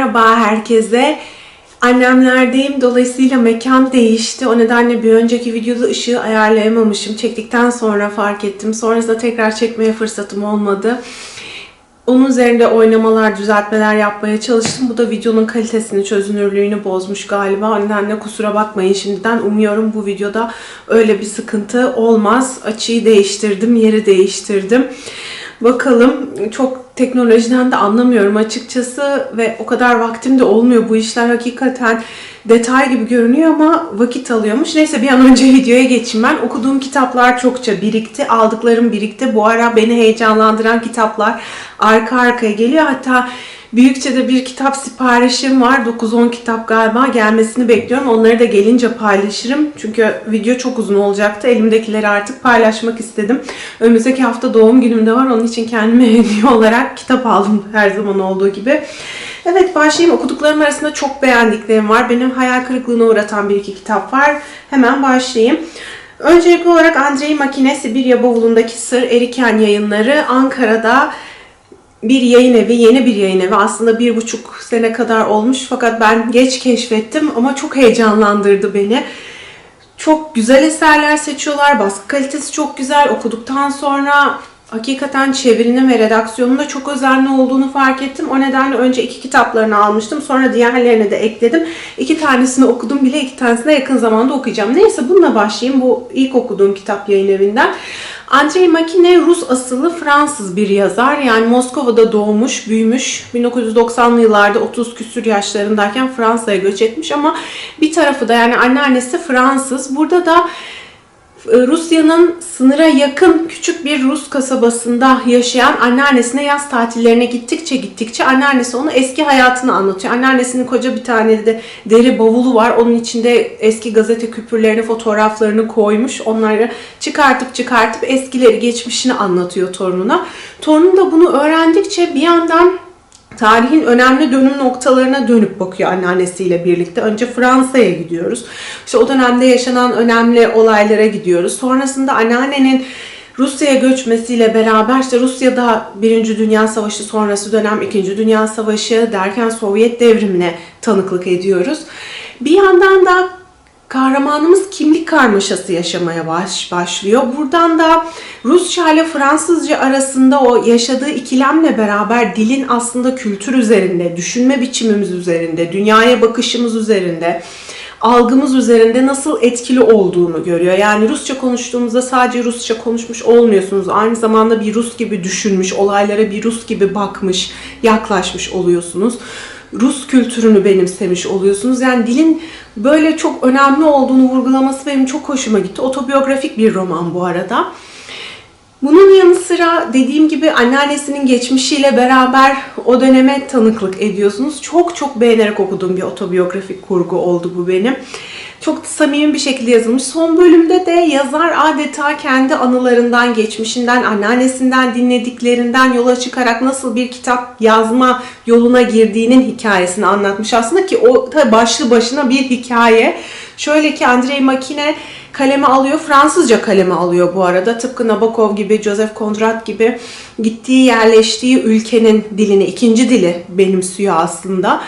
Merhaba herkese. Annemlerdeyim. Dolayısıyla mekan değişti. O nedenle bir önceki videoda ışığı ayarlayamamışım. Çektikten sonra fark ettim. Sonrasında tekrar çekmeye fırsatım olmadı. Onun üzerinde oynamalar, düzeltmeler yapmaya çalıştım. Bu da videonun kalitesini, çözünürlüğünü bozmuş galiba. O nedenle kusura bakmayın şimdiden. Umuyorum bu videoda öyle bir sıkıntı olmaz. Açıyı değiştirdim, yeri değiştirdim. Bakalım çok teknolojiden de anlamıyorum açıkçası ve o kadar vaktim de olmuyor. Bu işler hakikaten detay gibi görünüyor ama vakit alıyormuş. Neyse bir an önce videoya geçeyim ben. Okuduğum kitaplar çokça birikti. Aldıklarım birikti. Bu ara beni heyecanlandıran kitaplar arka arkaya geliyor. Hatta Büyükçe'de bir kitap siparişim var. 9-10 kitap galiba gelmesini bekliyorum. Onları da gelince paylaşırım. Çünkü video çok uzun olacaktı. Elimdekileri artık paylaşmak istedim. Önümüzdeki hafta doğum günüm de var. Onun için kendime hediye olarak kitap aldım her zaman olduğu gibi. Evet başlayayım. Okuduklarım arasında çok beğendiklerim var. Benim hayal kırıklığına uğratan bir iki kitap var. Hemen başlayayım. Öncelikli olarak Andrei Makine Sibirya Bavulu'ndaki Sır Eriken yayınları Ankara'da bir yayın evi, yeni bir yayın evi. Aslında bir buçuk sene kadar olmuş fakat ben geç keşfettim ama çok heyecanlandırdı beni. Çok güzel eserler seçiyorlar, baskı kalitesi çok güzel. Okuduktan sonra hakikaten çevirinin ve redaksiyonun da çok özenli olduğunu fark ettim. O nedenle önce iki kitaplarını almıştım. Sonra diğerlerini de ekledim. İki tanesini okudum bile iki tanesini yakın zamanda okuyacağım. Neyse bununla başlayayım. Bu ilk okuduğum kitap yayın evinden. Andrei Makine Rus asıllı Fransız bir yazar. Yani Moskova'da doğmuş, büyümüş. 1990'lı yıllarda 30 küsür yaşlarındayken Fransa'ya göç etmiş ama bir tarafı da yani anneannesi Fransız. Burada da Rusya'nın sınıra yakın küçük bir Rus kasabasında yaşayan anneannesine yaz tatillerine gittikçe gittikçe anneannesi onu eski hayatını anlatıyor. Anneannesinin koca bir tane de deri bavulu var. Onun içinde eski gazete küpürlerini, fotoğraflarını koymuş. Onları çıkartıp çıkartıp eskileri, geçmişini anlatıyor torununa. Torunu da bunu öğrendikçe bir yandan tarihin önemli dönüm noktalarına dönüp bakıyor anneannesiyle birlikte. Önce Fransa'ya gidiyoruz. İşte o dönemde yaşanan önemli olaylara gidiyoruz. Sonrasında anneannenin Rusya'ya göçmesiyle beraber işte Rusya'da Birinci Dünya Savaşı sonrası dönem İkinci Dünya Savaşı derken Sovyet devrimine tanıklık ediyoruz. Bir yandan da kahramanımız kimlik karmaşası yaşamaya baş, başlıyor. Buradan da Rusça ile Fransızca arasında o yaşadığı ikilemle beraber dilin aslında kültür üzerinde, düşünme biçimimiz üzerinde, dünyaya bakışımız üzerinde, algımız üzerinde nasıl etkili olduğunu görüyor. Yani Rusça konuştuğumuzda sadece Rusça konuşmuş olmuyorsunuz. Aynı zamanda bir Rus gibi düşünmüş, olaylara bir Rus gibi bakmış, yaklaşmış oluyorsunuz. Rus kültürünü benimsemiş oluyorsunuz. Yani dilin böyle çok önemli olduğunu vurgulaması benim çok hoşuma gitti. Otobiyografik bir roman bu arada. Bunun yanı sıra dediğim gibi anneannesinin geçmişiyle beraber o döneme tanıklık ediyorsunuz. Çok çok beğenerek okuduğum bir otobiyografik kurgu oldu bu benim. Çok samimi bir şekilde yazılmış. Son bölümde de yazar adeta kendi anılarından, geçmişinden, anneannesinden dinlediklerinden yola çıkarak nasıl bir kitap yazma yoluna girdiğinin hikayesini anlatmış aslında ki o da başlı başına bir hikaye. Şöyle ki Andrei Makine kaleme alıyor. Fransızca kaleme alıyor bu arada. Tıpkı Nabokov gibi, Joseph Conrad gibi gittiği, yerleştiği ülkenin dilini, ikinci dili benimsiyor aslında.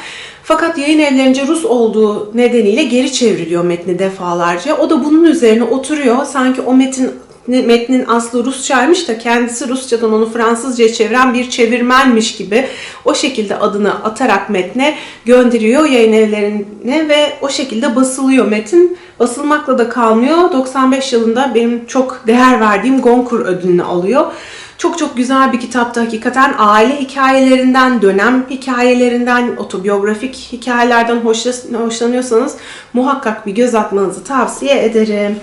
Fakat yayın evlerince Rus olduğu nedeniyle geri çevriliyor metni defalarca. O da bunun üzerine oturuyor. Sanki o metin metnin aslı Rusçaymış da kendisi Rusçadan onu Fransızca'ya çeviren bir çevirmenmiş gibi o şekilde adını atarak metne gönderiyor yayın evlerine ve o şekilde basılıyor metin. Basılmakla da kalmıyor. 95 yılında benim çok değer verdiğim Goncourt ödülünü alıyor. Çok çok güzel bir kitaptı hakikaten. Aile hikayelerinden, dönem hikayelerinden, otobiyografik hikayelerden hoşlanıyorsanız muhakkak bir göz atmanızı tavsiye ederim.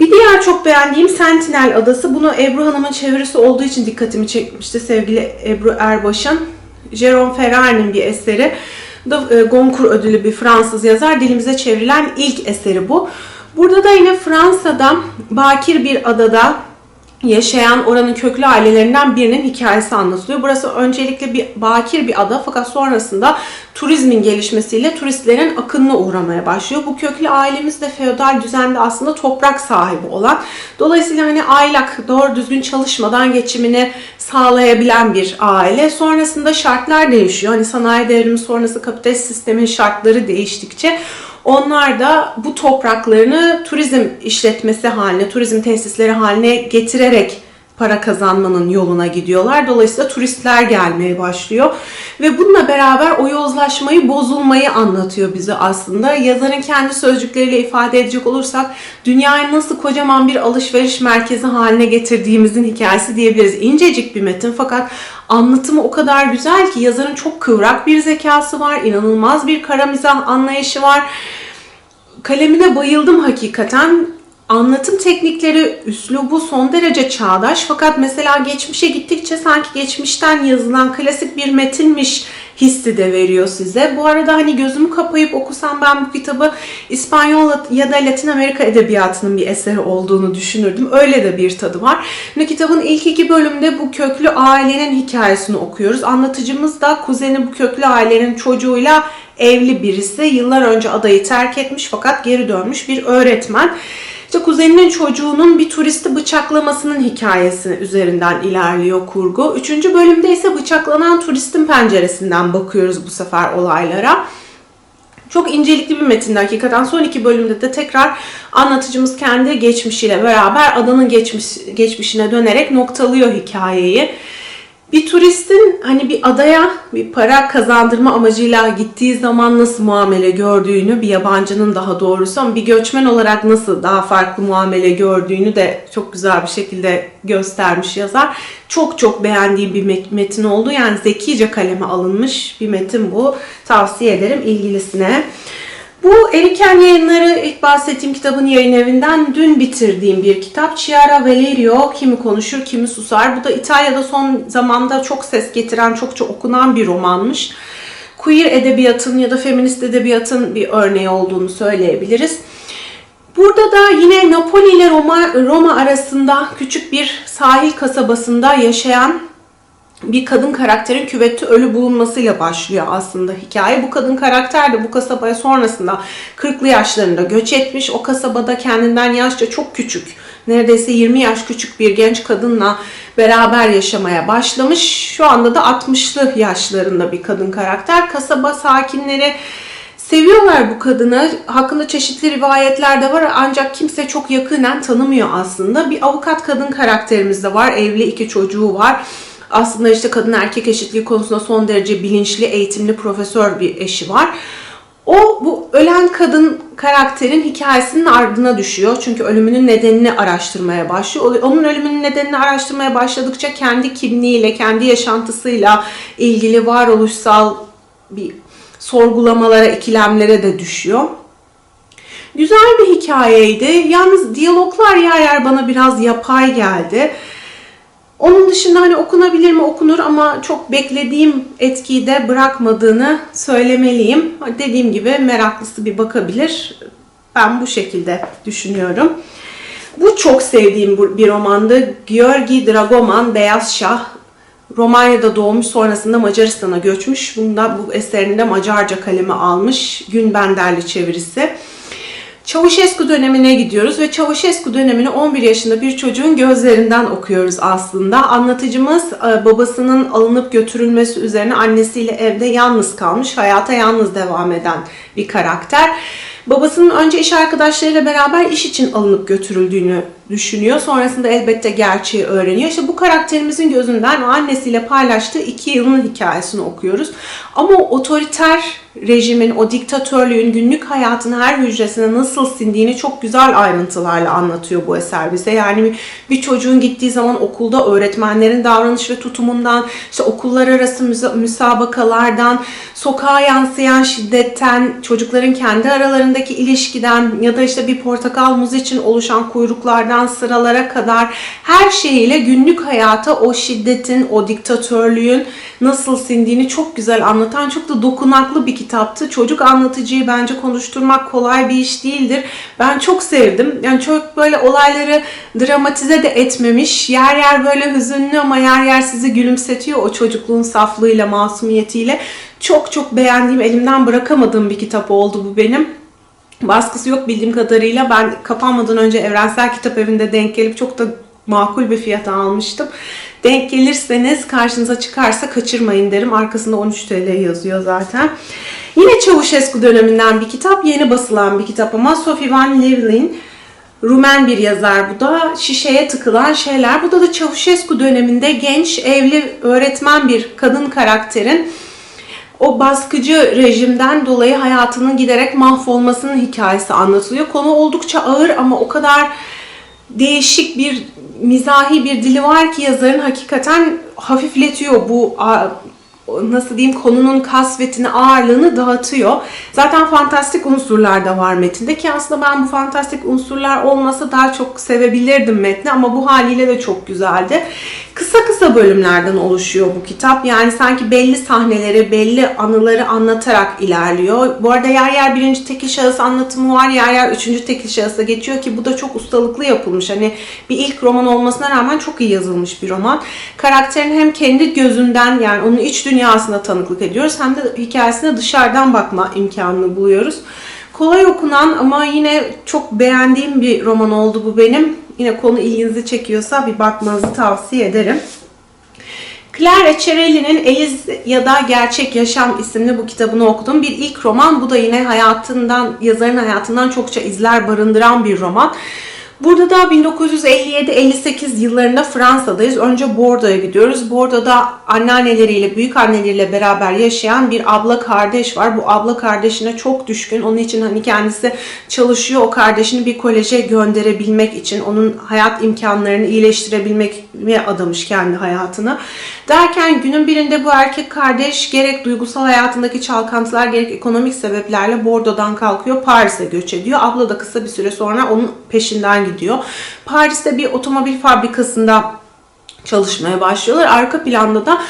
Bir diğer çok beğendiğim Sentinel Adası. Bunu Ebru Hanım'ın çevirisi olduğu için dikkatimi çekmişti sevgili Ebru Erbaş'ın. Jérôme Ferrari'nin bir eseri. Da Goncourt ödülü bir Fransız yazar. Dilimize çevrilen ilk eseri bu. Burada da yine Fransa'da bakir bir adada yaşayan oranın köklü ailelerinden birinin hikayesi anlatılıyor. Burası öncelikle bir bakir bir ada fakat sonrasında turizmin gelişmesiyle turistlerin akınına uğramaya başlıyor. Bu köklü ailemiz de feodal düzende aslında toprak sahibi olan. Dolayısıyla hani aylak doğru düzgün çalışmadan geçimini sağlayabilen bir aile. Sonrasında şartlar değişiyor. Hani sanayi devrimi sonrası kapitalist sistemin şartları değiştikçe onlar da bu topraklarını turizm işletmesi haline, turizm tesisleri haline getirerek para kazanmanın yoluna gidiyorlar. Dolayısıyla turistler gelmeye başlıyor. Ve bununla beraber o yozlaşmayı, bozulmayı anlatıyor bize aslında. Yazarın kendi sözcükleriyle ifade edecek olursak dünyayı nasıl kocaman bir alışveriş merkezi haline getirdiğimizin hikayesi diyebiliriz. İncecik bir metin fakat anlatımı o kadar güzel ki yazarın çok kıvrak bir zekası var, inanılmaz bir kara mizah anlayışı var. Kalemine bayıldım hakikaten. Anlatım teknikleri, üslubu son derece çağdaş fakat mesela geçmişe gittikçe sanki geçmişten yazılan klasik bir metinmiş hissi de veriyor size. Bu arada hani gözümü kapayıp okusam ben bu kitabı İspanyol ya da Latin Amerika edebiyatının bir eseri olduğunu düşünürdüm. Öyle de bir tadı var. Ve kitabın ilk iki bölümde bu köklü ailenin hikayesini okuyoruz. Anlatıcımız da kuzeni bu köklü ailenin çocuğuyla evli birisi. Yıllar önce adayı terk etmiş fakat geri dönmüş bir öğretmen. İşte kuzeninin çocuğunun bir turisti bıçaklamasının hikayesi üzerinden ilerliyor kurgu. Üçüncü bölümde ise bıçaklanan turistin penceresinden bakıyoruz bu sefer olaylara. Çok incelikli bir metinde hakikaten. Son iki bölümde de tekrar anlatıcımız kendi geçmişiyle beraber adanın geçmiş, geçmişine dönerek noktalıyor hikayeyi. Bir turistin hani bir adaya bir para kazandırma amacıyla gittiği zaman nasıl muamele gördüğünü bir yabancının daha doğrusu ama bir göçmen olarak nasıl daha farklı muamele gördüğünü de çok güzel bir şekilde göstermiş yazar. Çok çok beğendiğim bir metin oldu. Yani zekice kaleme alınmış bir metin bu. Tavsiye ederim ilgilisine. Bu Eriken Yayınları ilk bahsettiğim kitabın yayın evinden dün bitirdiğim bir kitap. Chiara Valerio kimi konuşur kimi susar. Bu da İtalya'da son zamanda çok ses getiren, çokça okunan bir romanmış. Queer edebiyatın ya da feminist edebiyatın bir örneği olduğunu söyleyebiliriz. Burada da yine Napoli ile Roma, Roma arasında küçük bir sahil kasabasında yaşayan bir kadın karakterin küvette ölü bulunmasıyla başlıyor aslında hikaye. Bu kadın karakter de bu kasabaya sonrasında 40'lı yaşlarında göç etmiş. O kasabada kendinden yaşça çok küçük, neredeyse 20 yaş küçük bir genç kadınla beraber yaşamaya başlamış. Şu anda da 60'lı yaşlarında bir kadın karakter. Kasaba sakinleri Seviyorlar bu kadını. Hakkında çeşitli rivayetler de var ancak kimse çok yakından tanımıyor aslında. Bir avukat kadın karakterimiz de var. Evli iki çocuğu var aslında işte kadın erkek eşitliği konusunda son derece bilinçli, eğitimli, profesör bir eşi var. O bu ölen kadın karakterin hikayesinin ardına düşüyor. Çünkü ölümünün nedenini araştırmaya başlıyor. Onun ölümünün nedenini araştırmaya başladıkça kendi kimliğiyle, kendi yaşantısıyla ilgili varoluşsal bir sorgulamalara, ikilemlere de düşüyor. Güzel bir hikayeydi. Yalnız diyaloglar yer yer bana biraz yapay geldi. Onun dışında hani okunabilir mi okunur ama çok beklediğim etkiyi de bırakmadığını söylemeliyim. Dediğim gibi meraklısı bir bakabilir. Ben bu şekilde düşünüyorum. Bu çok sevdiğim bir romandı. Georgi Dragoman, Beyaz Şah. Romanya'da doğmuş sonrasında Macaristan'a göçmüş. Bunda bu eserinde Macarca kalemi almış. Gün Benderli çevirisi. Çavuşesku dönemine gidiyoruz ve Çavuşesku dönemini 11 yaşında bir çocuğun gözlerinden okuyoruz aslında. Anlatıcımız e, babasının alınıp götürülmesi üzerine annesiyle evde yalnız kalmış, hayata yalnız devam eden bir karakter. Babasının önce iş arkadaşlarıyla beraber iş için alınıp götürüldüğünü düşünüyor. Sonrasında elbette gerçeği öğreniyor. İşte bu karakterimizin gözünden o annesiyle paylaştığı iki yılın hikayesini okuyoruz. Ama o otoriter rejimin, o diktatörlüğün günlük hayatın her hücresine nasıl sindiğini çok güzel ayrıntılarla anlatıyor bu eser bize. Yani bir çocuğun gittiği zaman okulda öğretmenlerin davranış ve tutumundan, işte okullar arası müsabakalardan, sokağa yansıyan şiddetten, çocukların kendi aralarındaki ilişkiden ya da işte bir portakal muz için oluşan kuyruklardan sıralara kadar her şeyiyle günlük hayata o şiddetin, o diktatörlüğün nasıl sindiğini çok güzel anlatan çok da dokunaklı bir kitaptı. Çocuk anlatıcıyı bence konuşturmak kolay bir iş değildir. Ben çok sevdim. Yani çok böyle olayları dramatize de etmemiş. Yer yer böyle hüzünlü ama yer yer sizi gülümsetiyor o çocukluğun saflığıyla, masumiyetiyle. Çok çok beğendiğim, elimden bırakamadığım bir kitap oldu bu benim. Baskısı yok bildiğim kadarıyla. Ben kapanmadan önce Evrensel Kitap Evi'nde denk gelip çok da makul bir fiyata almıştım. Denk gelirseniz karşınıza çıkarsa kaçırmayın derim. Arkasında 13 TL yazıyor zaten. Yine Çavuşescu döneminden bir kitap. Yeni basılan bir kitap ama Sophie Van Leeuwen. Rumen bir yazar bu da. Şişeye tıkılan şeyler. Bu da da Çavuşescu döneminde genç evli öğretmen bir kadın karakterin o baskıcı rejimden dolayı hayatının giderek mahvolmasının hikayesi anlatılıyor. Konu oldukça ağır ama o kadar değişik bir mizahi bir dili var ki yazarın hakikaten hafifletiyor bu nasıl diyeyim konunun kasvetini, ağırlığını dağıtıyor. Zaten fantastik unsurlar da var metinde ki aslında ben bu fantastik unsurlar olmasa daha çok sevebilirdim metni ama bu haliyle de çok güzeldi. Kısa kısa bölümlerden oluşuyor bu kitap. Yani sanki belli sahneleri, belli anıları anlatarak ilerliyor. Bu arada yer yer birinci tekil şahıs anlatımı var, yer yer üçüncü tekil şahısa geçiyor ki bu da çok ustalıklı yapılmış. Hani bir ilk roman olmasına rağmen çok iyi yazılmış bir roman. Karakterin hem kendi gözünden yani onun iç dünyasına tanıklık ediyoruz hem de hikayesine dışarıdan bakma imkanını buluyoruz. Kolay okunan ama yine çok beğendiğim bir roman oldu bu benim. Yine konu ilginizi çekiyorsa bir bakmanızı tavsiye ederim. Claire Eccerelli'nin Eliz ya da Gerçek Yaşam isimli bu kitabını okudum. Bir ilk roman. Bu da yine hayatından, yazarın hayatından çokça izler barındıran bir roman. Burada da 1957-58 yıllarında Fransa'dayız. Önce Bordeaux'a gidiyoruz. Bordeaux'da anneanneleriyle, büyük anneleriyle beraber yaşayan bir abla kardeş var. Bu abla kardeşine çok düşkün. Onun için hani kendisi çalışıyor. O kardeşini bir koleje gönderebilmek için, onun hayat imkanlarını iyileştirebilmek adamış kendi hayatını. Derken günün birinde bu erkek kardeş gerek duygusal hayatındaki çalkantılar gerek ekonomik sebeplerle Bordeaux'dan kalkıyor Paris'e göç ediyor. Abla da kısa bir süre sonra onun peşinden gidiyor. Paris'te bir otomobil fabrikasında çalışmaya başlıyorlar. Arka planda da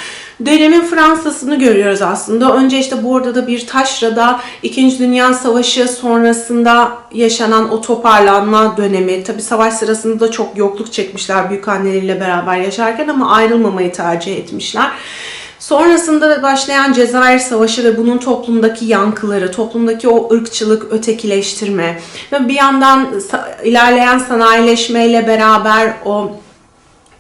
dönemin Fransa'sını görüyoruz aslında. Önce işte bu arada da bir taşrada 2. Dünya Savaşı sonrasında yaşanan o toparlanma dönemi. Tabi savaş sırasında da çok yokluk çekmişler büyük anneleriyle beraber yaşarken ama ayrılmamayı tercih etmişler. Sonrasında başlayan Cezayir Savaşı ve bunun toplumdaki yankıları, toplumdaki o ırkçılık, ötekileştirme ve bir yandan ilerleyen sanayileşmeyle beraber o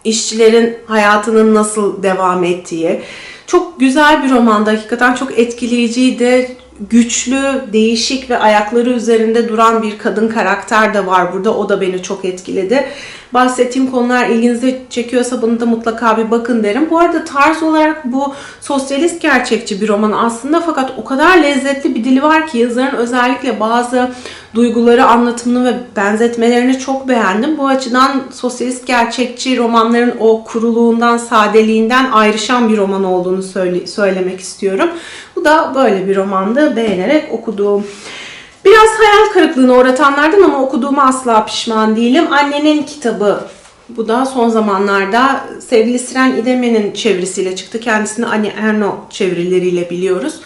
işçilerin hayatının nasıl devam ettiği. Çok güzel bir romandı. Hakikaten çok etkileyiciydi. Güçlü, değişik ve ayakları üzerinde duran bir kadın karakter de var burada. O da beni çok etkiledi. Bahsettiğim konular ilginizi çekiyorsa bunu da mutlaka bir bakın derim. Bu arada tarz olarak bu sosyalist gerçekçi bir roman aslında fakat o kadar lezzetli bir dili var ki yazarın özellikle bazı duyguları, anlatımını ve benzetmelerini çok beğendim. Bu açıdan sosyalist gerçekçi romanların o kuruluğundan, sadeliğinden ayrışan bir roman olduğunu söyle söylemek istiyorum. Da böyle bir romandı. Beğenerek okuduğum. Biraz hayal kırıklığına uğratanlardan ama okuduğuma asla pişman değilim. Annenin kitabı bu da son zamanlarda sevgili Siren İdeme'nin çevirisiyle çıktı. Kendisini Annie Erno çevirileriyle biliyoruz.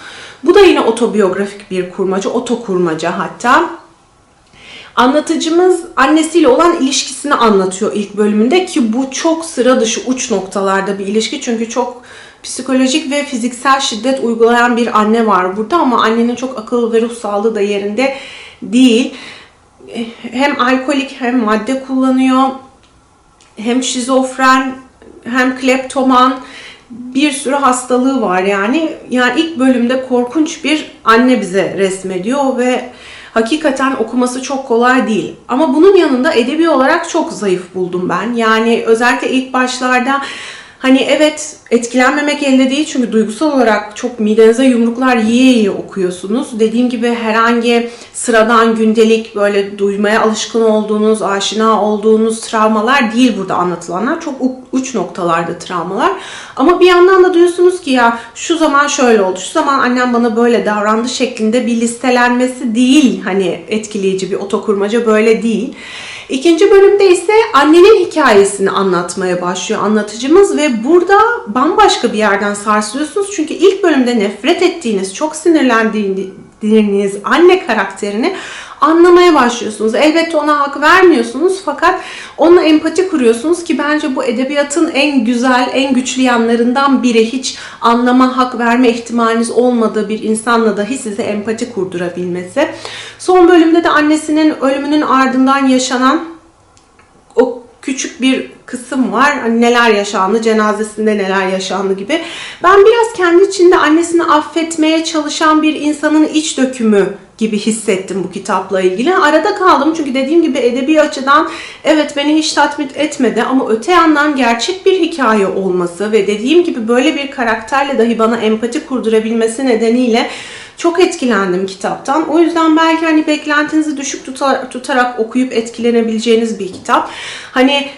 Bu da yine otobiyografik bir kurmaca, otokurmaca hatta. Anlatıcımız annesiyle olan ilişkisini anlatıyor ilk bölümünde ki bu çok sıra dışı uç noktalarda bir ilişki. Çünkü çok psikolojik ve fiziksel şiddet uygulayan bir anne var burada ama annenin çok akıl ve ruh sağlığı da yerinde değil. Hem alkolik hem madde kullanıyor, hem şizofren, hem kleptoman bir sürü hastalığı var yani. Yani ilk bölümde korkunç bir anne bize resmediyor ve hakikaten okuması çok kolay değil. Ama bunun yanında edebi olarak çok zayıf buldum ben. Yani özellikle ilk başlarda Hani evet etkilenmemek elde değil çünkü duygusal olarak çok midenize yumruklar yiye yiye okuyorsunuz. Dediğim gibi herhangi sıradan gündelik böyle duymaya alışkın olduğunuz, aşina olduğunuz travmalar değil burada anlatılanlar. Çok uç noktalarda travmalar. Ama bir yandan da diyorsunuz ki ya şu zaman şöyle oldu, şu zaman annem bana böyle davrandı şeklinde bir listelenmesi değil hani etkileyici bir otokurmaca böyle değil. İkinci bölümde ise annenin hikayesini anlatmaya başlıyor anlatıcımız ve burada bambaşka bir yerden sarsılıyorsunuz. Çünkü ilk bölümde nefret ettiğiniz, çok sinirlendiğiniz anne karakterini anlamaya başlıyorsunuz. Elbette ona hak vermiyorsunuz fakat onunla empati kuruyorsunuz ki bence bu edebiyatın en güzel, en güçlü yanlarından biri. Hiç anlama, hak verme ihtimaliniz olmadığı bir insanla dahi size empati kurdurabilmesi. Son bölümde de annesinin ölümünün ardından yaşanan o küçük bir kısım var. Hani neler yaşandı, cenazesinde neler yaşandı gibi. Ben biraz kendi içinde annesini affetmeye çalışan bir insanın iç dökümü gibi hissettim bu kitapla ilgili. Arada kaldım çünkü dediğim gibi edebi açıdan evet beni hiç tatmin etmedi ama öte yandan gerçek bir hikaye olması ve dediğim gibi böyle bir karakterle dahi bana empati kurdurabilmesi nedeniyle çok etkilendim kitaptan. O yüzden belki hani beklentinizi düşük tutar, tutarak okuyup etkilenebileceğiniz bir kitap. Hani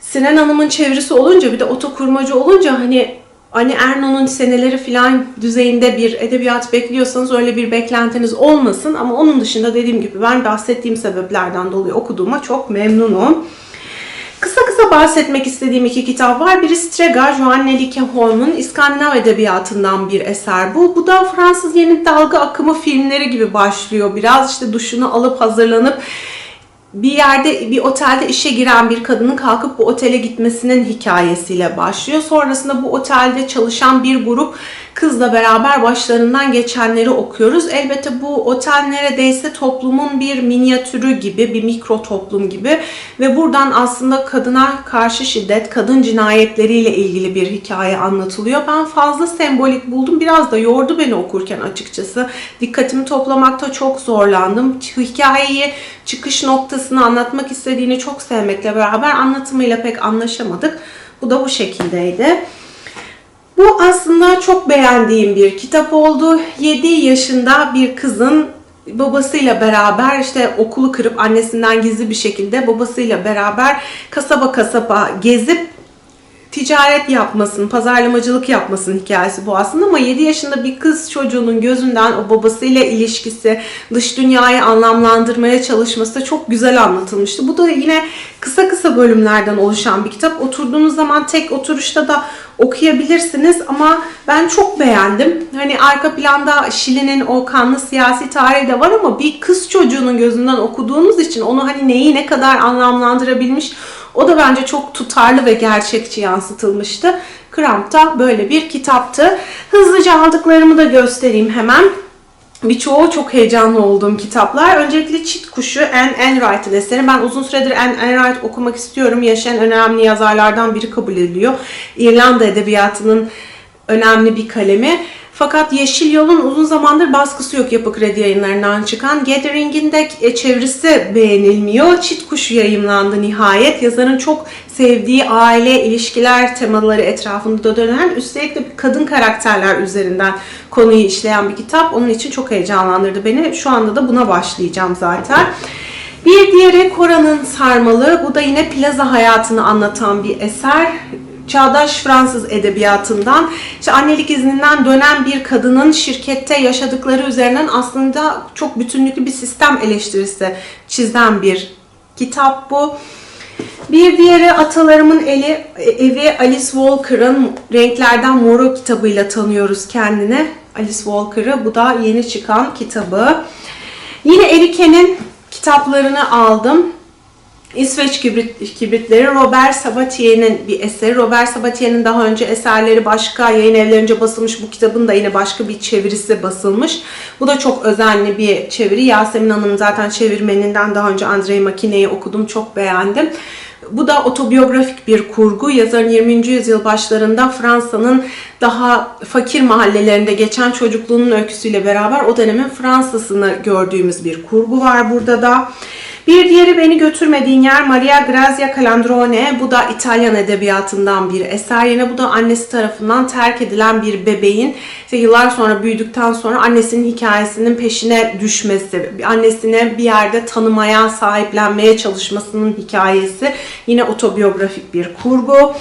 Sinan Hanım'ın çevirisi olunca bir de otokurmacı olunca hani Ani Erno'nun seneleri filan düzeyinde bir edebiyat bekliyorsanız öyle bir beklentiniz olmasın. Ama onun dışında dediğim gibi ben bahsettiğim sebeplerden dolayı okuduğuma çok memnunum. Kısa kısa bahsetmek istediğim iki kitap var. Biri Strega, Joan Nelike Holm'un İskandinav Edebiyatı'ndan bir eser bu. Bu da Fransız yeni dalga akımı filmleri gibi başlıyor. Biraz işte duşunu alıp hazırlanıp bir yerde bir otelde işe giren bir kadının kalkıp bu otele gitmesinin hikayesiyle başlıyor. Sonrasında bu otelde çalışan bir grup kızla beraber başlarından geçenleri okuyoruz. Elbette bu otel neredeyse toplumun bir minyatürü gibi, bir mikro toplum gibi ve buradan aslında kadına karşı şiddet, kadın cinayetleriyle ilgili bir hikaye anlatılıyor. Ben fazla sembolik buldum. Biraz da yordu beni okurken açıkçası. Dikkatimi toplamakta çok zorlandım. Hikayeyi çıkış noktasını anlatmak istediğini çok sevmekle beraber anlatımıyla pek anlaşamadık. Bu da bu şekildeydi. Bu aslında çok beğendiğim bir kitap oldu. 7 yaşında bir kızın babasıyla beraber işte okulu kırıp annesinden gizli bir şekilde babasıyla beraber kasaba kasaba gezip ticaret yapmasın, pazarlamacılık yapmasın hikayesi bu aslında ama 7 yaşında bir kız çocuğunun gözünden o babasıyla ilişkisi, dış dünyayı anlamlandırmaya çalışması da çok güzel anlatılmıştı. Bu da yine kısa kısa bölümlerden oluşan bir kitap. Oturduğunuz zaman tek oturuşta da okuyabilirsiniz ama ben çok beğendim. Hani arka planda Şili'nin o kanlı siyasi tarihi de var ama bir kız çocuğunun gözünden okuduğunuz için onu hani neyi ne kadar anlamlandırabilmiş o da bence çok tutarlı ve gerçekçi yansıtılmıştı. Kramp'ta böyle bir kitaptı. Hızlıca aldıklarımı da göstereyim hemen. Birçoğu çok heyecanlı olduğum kitaplar. Öncelikle Çit Kuşu Anne Enright'ın eseri. Ben uzun süredir Anne Enright okumak istiyorum. Yaşayan önemli yazarlardan biri kabul ediliyor. İrlanda edebiyatının önemli bir kalemi. Fakat Yeşil Yol'un uzun zamandır baskısı yok Yapı Kredi yayınlarından çıkan. Gathering'in de e, çevresi beğenilmiyor. Çit Kuşu yayımlandı nihayet. Yazarın çok sevdiği aile, ilişkiler temaları etrafında dönen, üstelik de kadın karakterler üzerinden konuyu işleyen bir kitap. Onun için çok heyecanlandırdı beni. Şu anda da buna başlayacağım zaten. Bir diğeri Kora'nın Sarmalı. Bu da yine plaza hayatını anlatan bir eser çağdaş Fransız edebiyatından işte annelik izninden dönen bir kadının şirkette yaşadıkları üzerinden aslında çok bütünlüklü bir sistem eleştirisi çizen bir kitap bu. Bir diğeri Atalarımın Eli, Evi Alice Walker'ın Renklerden Moru kitabıyla tanıyoruz kendini. Alice Walker'ı. Bu da yeni çıkan kitabı. Yine Erike'nin kitaplarını aldım. İsveç kibrit, kibritleri Robert Sabatier'in bir eseri. Robert Sabatier'in daha önce eserleri başka yayın evlerince basılmış. Bu kitabın da yine başka bir çevirisi basılmış. Bu da çok özenli bir çeviri. Yasemin Hanım'ın zaten çevirmeninden daha önce Andrei Makine'yi okudum. Çok beğendim. Bu da otobiyografik bir kurgu. Yazarın 20. yüzyıl başlarında Fransa'nın daha fakir mahallelerinde geçen çocukluğunun öyküsüyle beraber o dönemin Fransa'sını gördüğümüz bir kurgu var burada da. Bir diğeri beni götürmediğin yer Maria Grazia Calandrone. Bu da İtalyan edebiyatından bir eser. Yine bu da annesi tarafından terk edilen bir bebeğin işte yıllar sonra büyüdükten sonra annesinin hikayesinin peşine düşmesi, annesine bir yerde tanımaya, sahiplenmeye çalışmasının hikayesi. Yine otobiyografik bir kurgu.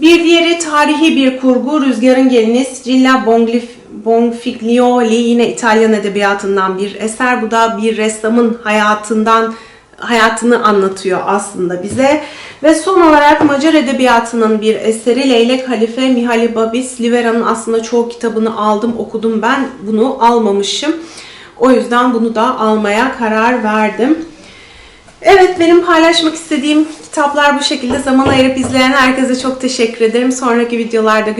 Bir diğeri tarihi bir kurgu. Rüzgarın Gelini Sicilla Bonglif Bonfiglioli yine İtalyan edebiyatından bir eser. Bu da bir ressamın hayatından hayatını anlatıyor aslında bize. Ve son olarak Macar Edebiyatı'nın bir eseri Leylek Halife Mihaly Babis. Livera'nın aslında çoğu kitabını aldım, okudum. Ben bunu almamışım. O yüzden bunu da almaya karar verdim. Evet benim paylaşmak istediğim kitaplar bu şekilde. Zaman ayırıp izleyen herkese çok teşekkür ederim. Sonraki videolarda görüşmek